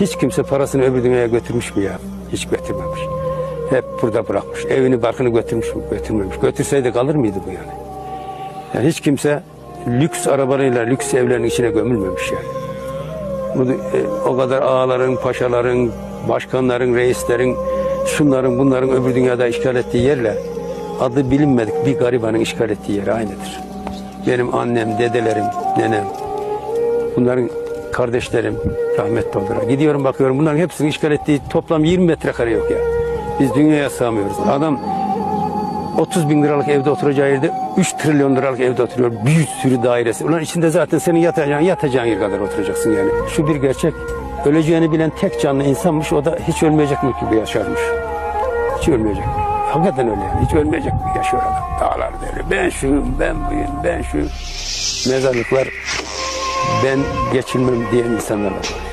Hiç kimse parasını öbür dünyaya götürmüş mü ya? Hiç götürmemiş. Hep burada bırakmış. Evini barkını götürmüş mü? Götürmemiş. Götürseydi kalır mıydı bu yani? Yani hiç kimse lüks arabalarıyla lüks evlerin içine gömülmemiş yani. Bu, e, o kadar ağaların, paşaların, başkanların, reislerin, şunların bunların öbür dünyada işgal ettiği yerle adı bilinmedik bir garibanın işgal ettiği yer aynıdır. Benim annem, dedelerim, nenem, bunların kardeşlerim rahmetli oldular. Gidiyorum bakıyorum bunların hepsinin işgal ettiği toplam 20 metrekare yok ya. Biz dünyaya sığamıyoruz. Adam 30 bin liralık evde oturacağı yerde 3 trilyon liralık evde oturuyor. Bir sürü dairesi. Ulan içinde zaten senin yatacağın, yatacağın yer kadar oturacaksın yani. Şu bir gerçek. Öleceğini bilen tek canlı insanmış. O da hiç ölmeyecek mi gibi yaşarmış. Hiç ölmeyecek. Hakikaten öyle yani. Hiç ölmeyecek mi yaşıyor adam. Dağlar böyle. Ben şuyum, ben buyum, ben şu. Mezarlıklar ben geçilmem diyen insanlar var.